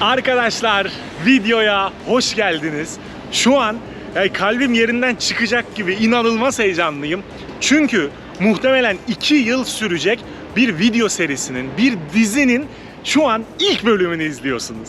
Arkadaşlar videoya hoş geldiniz. Şu an yani kalbim yerinden çıkacak gibi inanılmaz heyecanlıyım. Çünkü muhtemelen 2 yıl sürecek bir video serisinin, bir dizinin şu an ilk bölümünü izliyorsunuz.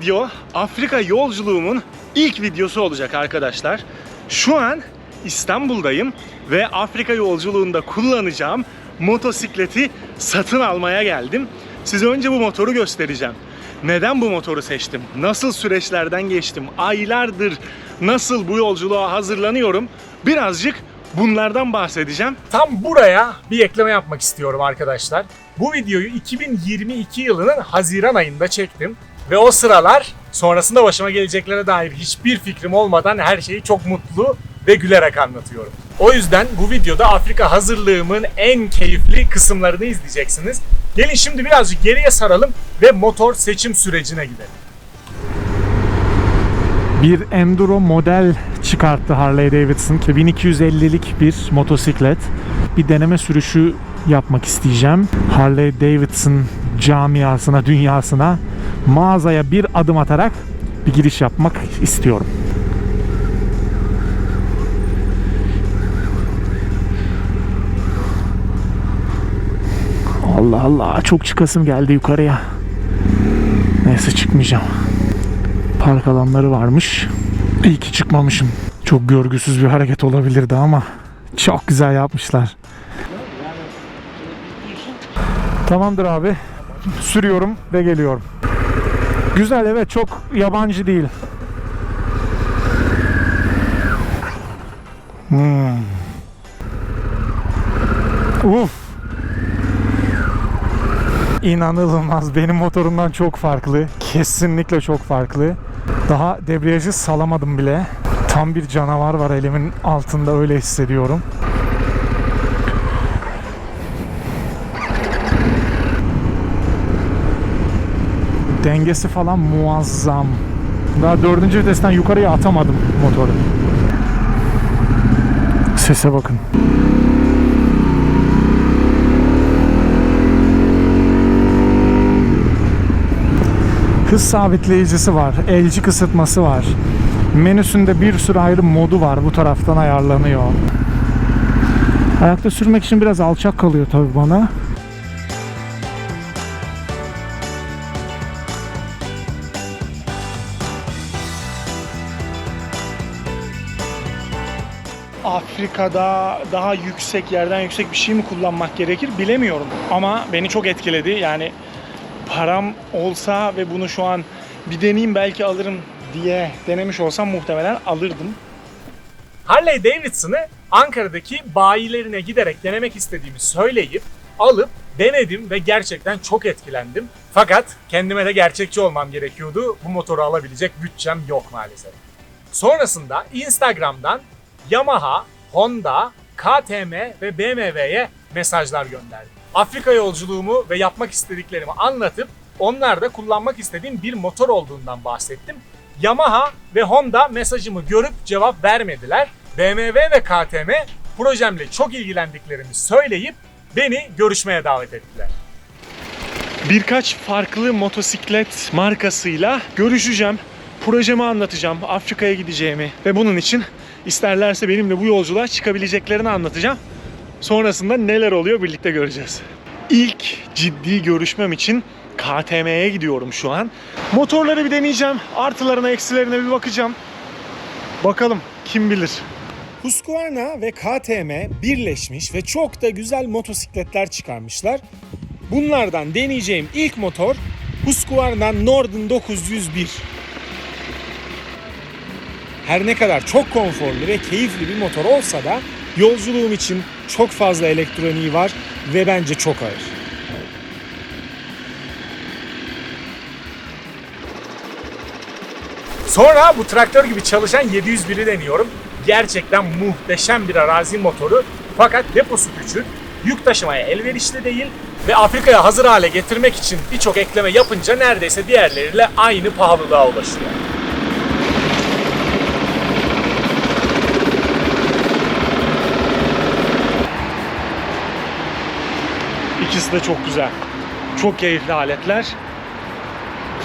Video Afrika yolculuğumun ilk videosu olacak arkadaşlar. Şu an İstanbul'dayım ve Afrika yolculuğunda kullanacağım motosikleti satın almaya geldim. Size önce bu motoru göstereceğim. Neden bu motoru seçtim? Nasıl süreçlerden geçtim? Aylardır nasıl bu yolculuğa hazırlanıyorum? Birazcık bunlardan bahsedeceğim. Tam buraya bir ekleme yapmak istiyorum arkadaşlar. Bu videoyu 2022 yılının Haziran ayında çektim. Ve o sıralar sonrasında başıma geleceklere dair hiçbir fikrim olmadan her şeyi çok mutlu ve gülerek anlatıyorum. O yüzden bu videoda Afrika hazırlığımın en keyifli kısımlarını izleyeceksiniz. Gelin şimdi birazcık geriye saralım ve motor seçim sürecine gidelim. Bir enduro model çıkarttı Harley Davidson. 1250'lik bir motosiklet. Bir deneme sürüşü yapmak isteyeceğim. Harley Davidson camiasına, dünyasına mağazaya bir adım atarak bir giriş yapmak istiyorum. Allah Allah çok çıkasım geldi yukarıya. Neyse çıkmayacağım park alanları varmış. İyi ki çıkmamışım. Çok görgüsüz bir hareket olabilirdi ama çok güzel yapmışlar. Tamamdır abi. Sürüyorum ve geliyorum. Güzel evet çok yabancı değil. Hmm. Uf. İnanılmaz. Benim motorumdan çok farklı. Kesinlikle çok farklı. Daha debriyajı salamadım bile. Tam bir canavar var elimin altında öyle hissediyorum. Dengesi falan muazzam. Daha dördüncü vitesten yukarıya atamadım motoru. Sese bakın. Hız sabitleyicisi var. Elci kısıtması var. Menüsünde bir sürü ayrı modu var. Bu taraftan ayarlanıyor. Ayakta sürmek için biraz alçak kalıyor tabii bana. Afrika'da daha yüksek yerden yüksek bir şey mi kullanmak gerekir bilemiyorum. Ama beni çok etkiledi. Yani param olsa ve bunu şu an bir deneyeyim belki alırım diye denemiş olsam muhtemelen alırdım. Harley Davidson'ı Ankara'daki bayilerine giderek denemek istediğimi söyleyip alıp denedim ve gerçekten çok etkilendim. Fakat kendime de gerçekçi olmam gerekiyordu. Bu motoru alabilecek bütçem yok maalesef. Sonrasında Instagram'dan Yamaha, Honda, KTM ve BMW'ye mesajlar gönderdim. Afrika yolculuğumu ve yapmak istediklerimi anlatıp onlarda kullanmak istediğim bir motor olduğundan bahsettim. Yamaha ve Honda mesajımı görüp cevap vermediler. BMW ve KTM projemle çok ilgilendiklerini söyleyip beni görüşmeye davet ettiler. Birkaç farklı motosiklet markasıyla görüşeceğim. Projemi anlatacağım, Afrika'ya gideceğimi ve bunun için isterlerse benimle bu yolculuğa çıkabileceklerini anlatacağım. Sonrasında neler oluyor birlikte göreceğiz. İlk ciddi görüşmem için KTM'ye gidiyorum şu an. Motorları bir deneyeceğim. Artılarına, eksilerine bir bakacağım. Bakalım kim bilir. Husqvarna ve KTM birleşmiş ve çok da güzel motosikletler çıkarmışlar. Bunlardan deneyeceğim ilk motor Husqvarna Norden 901. Her ne kadar çok konforlu ve keyifli bir motor olsa da yolculuğum için çok fazla elektroniği var ve bence çok ağır. Sonra bu traktör gibi çalışan 701'i deniyorum. Gerçekten muhteşem bir arazi motoru. Fakat deposu küçük, yük taşımaya elverişli değil Ve Afrika'ya hazır hale getirmek için birçok ekleme yapınca neredeyse diğerleriyle aynı pahalılığa ulaşıyor. De çok güzel. Çok keyifli aletler.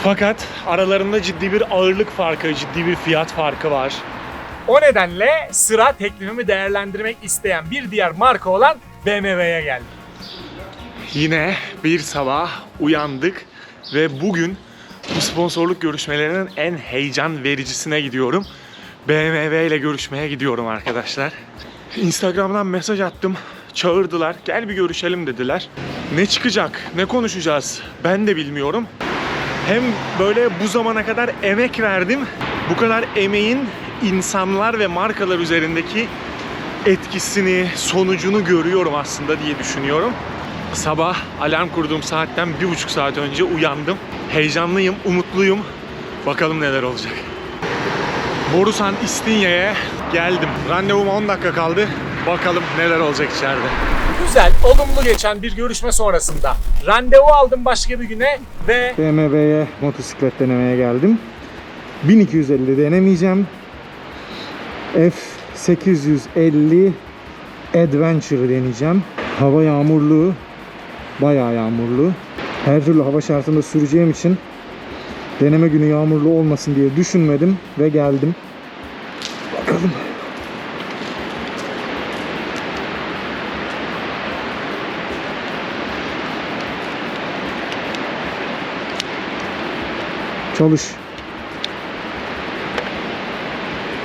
Fakat aralarında ciddi bir ağırlık farkı, ciddi bir fiyat farkı var. O nedenle sıra teklifimi değerlendirmek isteyen bir diğer marka olan BMW'ye geldi. Yine bir sabah uyandık ve bugün bu sponsorluk görüşmelerinin en heyecan vericisine gidiyorum. BMW ile görüşmeye gidiyorum arkadaşlar. Instagram'dan mesaj attım. Çağırdılar. Gel bir görüşelim dediler. Ne çıkacak? Ne konuşacağız? Ben de bilmiyorum. Hem böyle bu zamana kadar emek verdim. Bu kadar emeğin insanlar ve markalar üzerindeki etkisini, sonucunu görüyorum aslında diye düşünüyorum. Sabah alarm kurduğum saatten bir buçuk saat önce uyandım. Heyecanlıyım, umutluyum. Bakalım neler olacak. Borusan İstinye'ye geldim. Randevuma 10 dakika kaldı. Bakalım neler olacak içeride. Güzel, olumlu geçen bir görüşme sonrasında randevu aldım başka bir güne ve BMW'ye motosiklet denemeye geldim. 1250 denemeyeceğim. F850 Adventure deneyeceğim. Hava yağmurlu. Bayağı yağmurlu. Her türlü hava şartında süreceğim için deneme günü yağmurlu olmasın diye düşünmedim ve geldim. Bakalım. Çalış.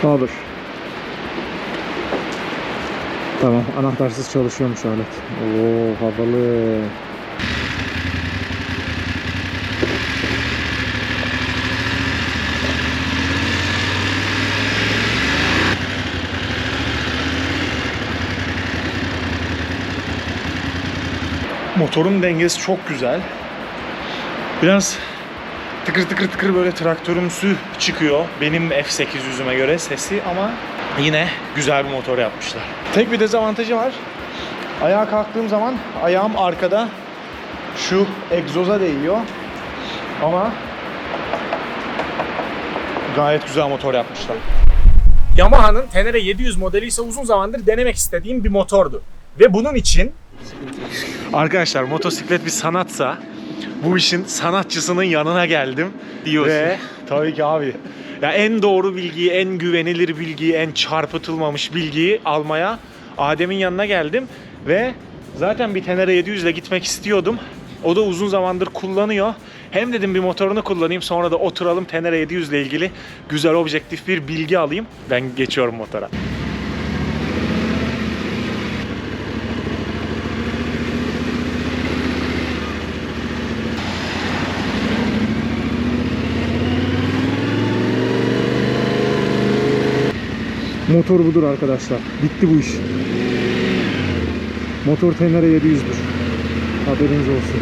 Kaldır. Tamam, anahtarsız çalışıyormuş alet. Oo, havalı. Motorun dengesi çok güzel. Biraz tıkır tıkır tıkır böyle traktörümsü çıkıyor. Benim F800'üme göre sesi ama yine güzel bir motor yapmışlar. Tek bir dezavantajı var. Ayağa kalktığım zaman ayağım arkada şu egzoza değiyor. Ama gayet güzel motor yapmışlar. Yamaha'nın Tenere 700 modeli ise uzun zamandır denemek istediğim bir motordu. Ve bunun için Arkadaşlar motosiklet bir sanatsa bu işin sanatçısının yanına geldim. Diyorsun. Ve tabii ki abi. Ya en doğru bilgiyi, en güvenilir bilgiyi, en çarpıtılmamış bilgiyi almaya Adem'in yanına geldim ve zaten bir Tenere 700 ile gitmek istiyordum. O da uzun zamandır kullanıyor. Hem dedim bir motorunu kullanayım sonra da oturalım Tenere 700 ile ilgili güzel objektif bir bilgi alayım. Ben geçiyorum motora. Motor budur arkadaşlar. Bitti bu iş. Motor Tenere 700'dür. Haberiniz olsun.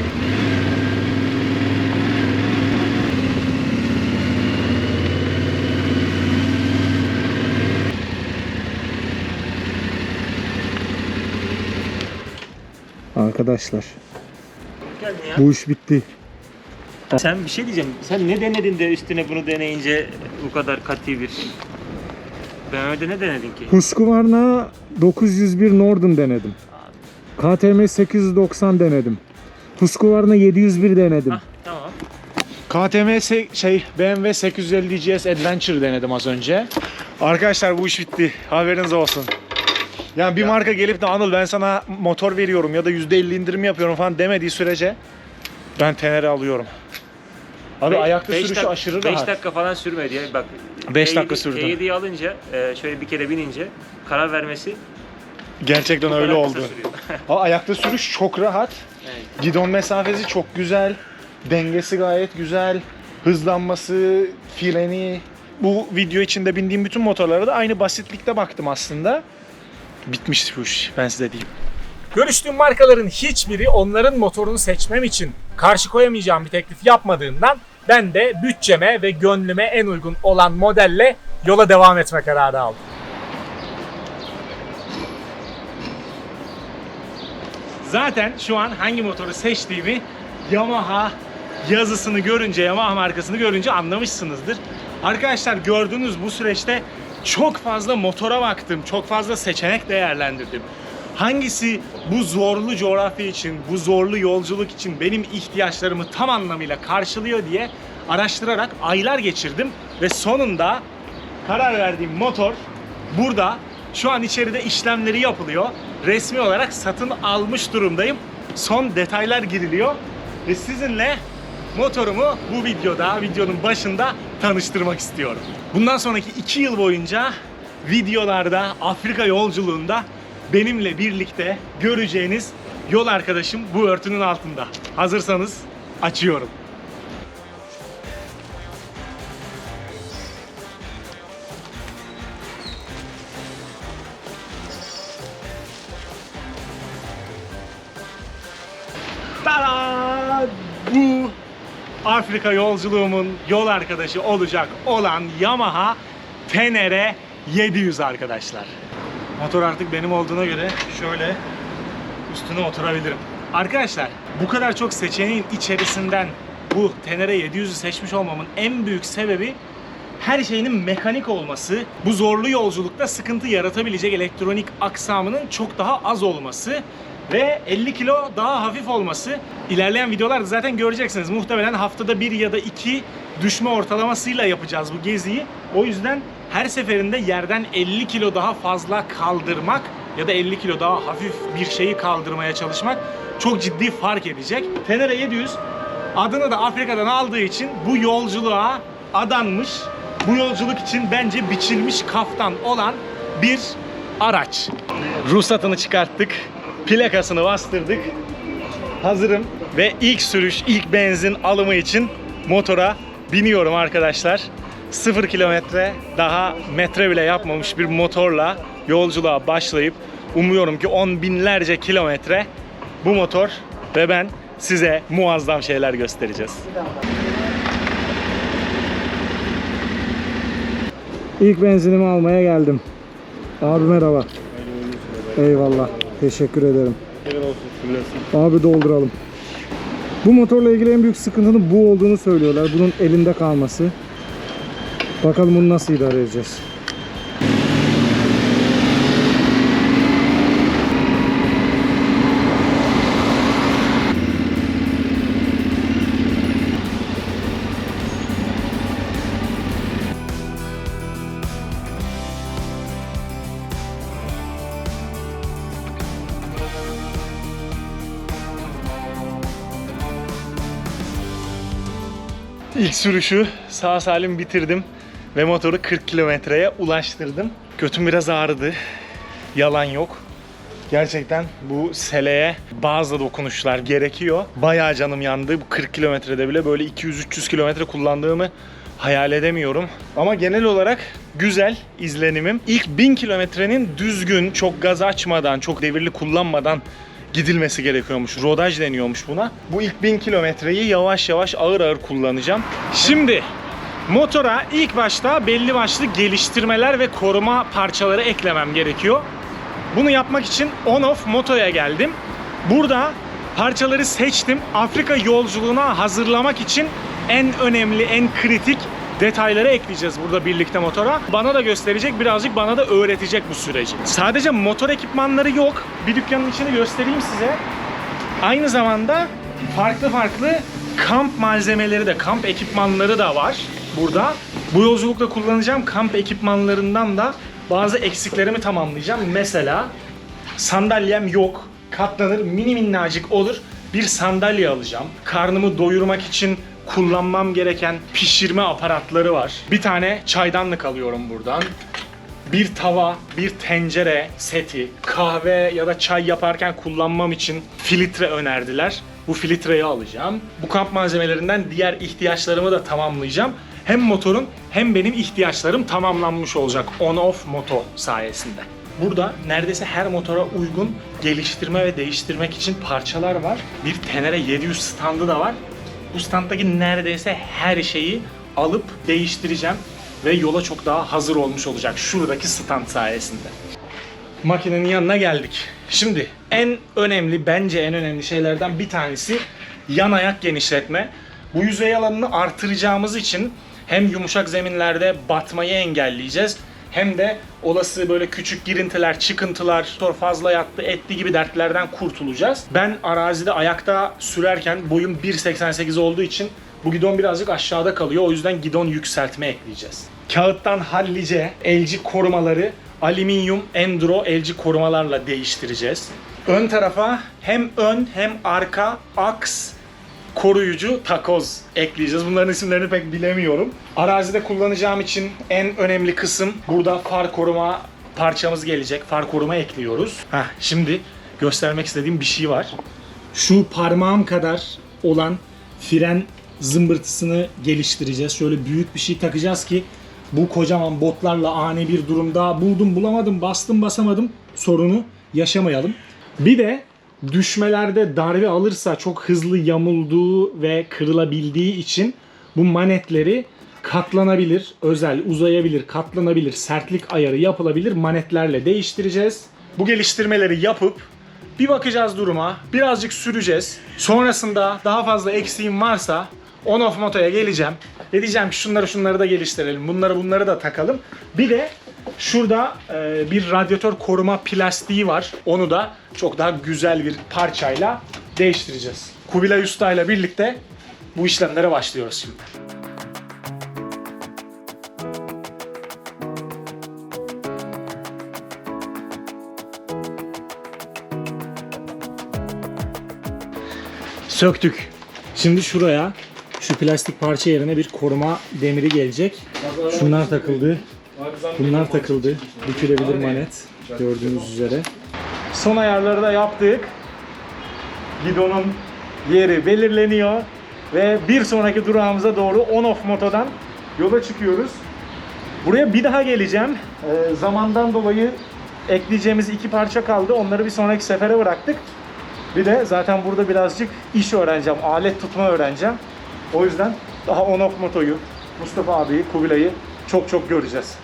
Arkadaşlar bu iş bitti. Sen bir şey diyeceğim. Sen ne denedin de üstüne bunu deneyince bu kadar katı bir... BMW'de ne denedin ki? Husqvarna 901 Norden denedim. KTM 890 denedim. Husqvarna 701 denedim. Hah tamam. KTM se- şey BMW 850 GS Adventure denedim az önce. Arkadaşlar bu iş bitti. Haberiniz olsun. Yani bir marka gelip de Anıl ben sana motor veriyorum ya da %50 indirim yapıyorum falan demediği sürece ben Tenere alıyorum. Abi Be- ayakta sürüşü dak- aşırı beş rahat. dakika falan sürmedi ya. Bak. Beş T7 dakika sürdü. T7'yi alınca e, şöyle bir kere binince karar vermesi Gerçekten öyle oldu. Ha, ayakta sürüş çok rahat. Evet. Gidon mesafesi çok güzel. Dengesi gayet güzel. Hızlanması, freni. Bu video içinde bindiğim bütün motorlara da aynı basitlikte baktım aslında. Bitmiş bu iş ben size diyeyim. görüştüğüm markaların hiçbiri onların motorunu seçmem için karşı koyamayacağım bir teklif yapmadığından ben de bütçeme ve gönlüme en uygun olan modelle yola devam etme kararı aldım. Zaten şu an hangi motoru seçtiğimi Yamaha yazısını görünce, Yamaha markasını görünce anlamışsınızdır. Arkadaşlar gördüğünüz bu süreçte çok fazla motora baktım, çok fazla seçenek değerlendirdim. Hangisi bu zorlu coğrafya için, bu zorlu yolculuk için benim ihtiyaçlarımı tam anlamıyla karşılıyor diye araştırarak aylar geçirdim ve sonunda karar verdiğim motor burada. Şu an içeride işlemleri yapılıyor. Resmi olarak satın almış durumdayım. Son detaylar giriliyor ve sizinle motorumu bu videoda, videonun başında tanıştırmak istiyorum. Bundan sonraki iki yıl boyunca videolarda, Afrika yolculuğunda benimle birlikte göreceğiniz yol arkadaşım bu örtünün altında. Hazırsanız açıyorum. Tada! Bu Afrika yolculuğumun yol arkadaşı olacak olan Yamaha Tenere 700 arkadaşlar. Motor artık benim olduğuna göre şöyle üstüne oturabilirim. Arkadaşlar bu kadar çok seçeneğin içerisinden bu Tenere 700'ü seçmiş olmamın en büyük sebebi her şeyinin mekanik olması, bu zorlu yolculukta sıkıntı yaratabilecek elektronik aksamının çok daha az olması ve 50 kilo daha hafif olması. İlerleyen videolarda zaten göreceksiniz. Muhtemelen haftada bir ya da iki düşme ortalamasıyla yapacağız bu geziyi. O yüzden her seferinde yerden 50 kilo daha fazla kaldırmak ya da 50 kilo daha hafif bir şeyi kaldırmaya çalışmak çok ciddi fark edecek. Tenere 700 adını da Afrika'dan aldığı için bu yolculuğa adanmış, bu yolculuk için bence biçilmiş kaftan olan bir araç. Ruhsatını çıkarttık, plakasını bastırdık. Hazırım ve ilk sürüş, ilk benzin alımı için motora biniyorum arkadaşlar. 0 kilometre daha metre bile yapmamış bir motorla yolculuğa başlayıp umuyorum ki on binlerce kilometre bu motor ve ben size muazzam şeyler göstereceğiz. İlk benzinimi almaya geldim. Abi merhaba. Eyvallah. Teşekkür ederim. Abi dolduralım. Bu motorla ilgili en büyük sıkıntının bu olduğunu söylüyorlar. Bunun elinde kalması. Bakalım bunu nasıl idare edeceğiz. İlk sürüşü sağ salim bitirdim ve motoru 40 kilometreye ulaştırdım. Götüm biraz ağrıdı. Yalan yok. Gerçekten bu seleye bazı dokunuşlar gerekiyor. Bayağı canım yandı. Bu 40 kilometrede bile böyle 200-300 kilometre kullandığımı hayal edemiyorum. Ama genel olarak güzel izlenimim. İlk 1000 kilometrenin düzgün, çok gaz açmadan, çok devirli kullanmadan gidilmesi gerekiyormuş. Rodaj deniyormuş buna. Bu ilk 1000 kilometreyi yavaş yavaş ağır ağır kullanacağım. Şimdi motora ilk başta belli başlı geliştirmeler ve koruma parçaları eklemem gerekiyor. Bunu yapmak için On-Off Moto'ya geldim. Burada parçaları seçtim. Afrika yolculuğuna hazırlamak için en önemli, en kritik detayları ekleyeceğiz burada birlikte motora. Bana da gösterecek, birazcık bana da öğretecek bu süreci. Sadece motor ekipmanları yok. Bir dükkanın içini göstereyim size. Aynı zamanda farklı farklı kamp malzemeleri de, kamp ekipmanları da var burada. Bu yolculukta kullanacağım kamp ekipmanlarından da bazı eksiklerimi tamamlayacağım. Mesela sandalyem yok. Katlanır, mini minnacık olur. Bir sandalye alacağım. Karnımı doyurmak için kullanmam gereken pişirme aparatları var. Bir tane çaydanlık alıyorum buradan bir tava, bir tencere seti, kahve ya da çay yaparken kullanmam için filtre önerdiler. Bu filtreyi alacağım. Bu kamp malzemelerinden diğer ihtiyaçlarımı da tamamlayacağım. Hem motorun hem benim ihtiyaçlarım tamamlanmış olacak on-off moto sayesinde. Burada neredeyse her motora uygun geliştirme ve değiştirmek için parçalar var. Bir Tenere 700 standı da var. Bu standdaki neredeyse her şeyi alıp değiştireceğim ve yola çok daha hazır olmuş olacak şuradaki stand sayesinde. makinenin yanına geldik. Şimdi en önemli bence en önemli şeylerden bir tanesi yan ayak genişletme. Bu yüzey alanını artıracağımız için hem yumuşak zeminlerde batmayı engelleyeceğiz hem de olası böyle küçük girintiler, çıkıntılar, sonra fazla yattı, etti gibi dertlerden kurtulacağız. Ben arazide ayakta sürerken boyum 1.88 olduğu için bu gidon birazcık aşağıda kalıyor. O yüzden gidon yükseltme ekleyeceğiz. Kağıttan hallice elci korumaları alüminyum enduro elci korumalarla değiştireceğiz. Ön tarafa hem ön hem arka aks koruyucu takoz ekleyeceğiz. Bunların isimlerini pek bilemiyorum. Arazide kullanacağım için en önemli kısım burada far koruma parçamız gelecek. Far koruma ekliyoruz. Heh, şimdi göstermek istediğim bir şey var. Şu parmağım kadar olan fren zımbırtısını geliştireceğiz. Şöyle büyük bir şey takacağız ki bu kocaman botlarla ani bir durumda buldum bulamadım bastım basamadım sorunu yaşamayalım. Bir de düşmelerde darbe alırsa çok hızlı yamulduğu ve kırılabildiği için bu manetleri katlanabilir, özel, uzayabilir, katlanabilir, sertlik ayarı yapılabilir manetlerle değiştireceğiz. Bu geliştirmeleri yapıp bir bakacağız duruma, birazcık süreceğiz. Sonrasında daha fazla eksiğim varsa on-off motoya geleceğim. Ve diyeceğim ki şunları şunları da geliştirelim, bunları bunları da takalım. Bir de şurada e, bir radyatör koruma plastiği var. Onu da çok daha güzel bir parçayla değiştireceğiz. Kubilay Usta ile birlikte bu işlemlere başlıyoruz şimdi. Söktük. Şimdi şuraya şu plastik parça yerine bir koruma demiri gelecek. Şunlar takıldı. Bunlar takıldı. Bükülebilir manet. Gördüğünüz üzere. Son ayarları da yaptık. Gidonun yeri belirleniyor. Ve bir sonraki durağımıza doğru on-off motodan yola çıkıyoruz. Buraya bir daha geleceğim. Ee, zamandan dolayı ekleyeceğimiz iki parça kaldı. Onları bir sonraki sefere bıraktık. Bir de zaten burada birazcık iş öğreneceğim, alet tutma öğreneceğim. O yüzden daha on-off motoyu, Mustafa abiyi, Kubilay'ı çok çok göreceğiz.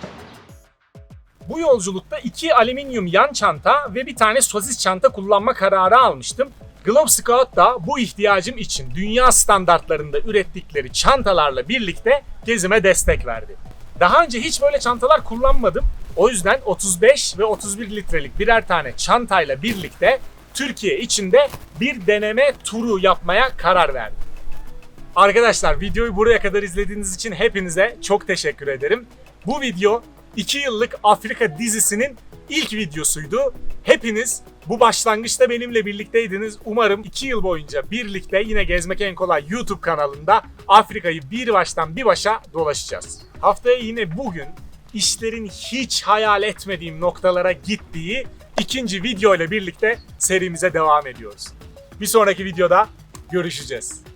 Bu yolculukta iki alüminyum yan çanta ve bir tane sosis çanta kullanma kararı almıştım. Globe Scout da bu ihtiyacım için dünya standartlarında ürettikleri çantalarla birlikte gezime destek verdi. Daha önce hiç böyle çantalar kullanmadım. O yüzden 35 ve 31 litrelik birer tane çantayla birlikte Türkiye içinde bir deneme turu yapmaya karar verdim. Arkadaşlar videoyu buraya kadar izlediğiniz için hepinize çok teşekkür ederim. Bu video 2 yıllık Afrika dizisinin ilk videosuydu. Hepiniz bu başlangıçta benimle birlikteydiniz. Umarım 2 yıl boyunca birlikte yine Gezmek En Kolay YouTube kanalında Afrika'yı bir baştan bir başa dolaşacağız. Haftaya yine bugün işlerin hiç hayal etmediğim noktalara gittiği ikinci video ile birlikte serimize devam ediyoruz. Bir sonraki videoda görüşeceğiz.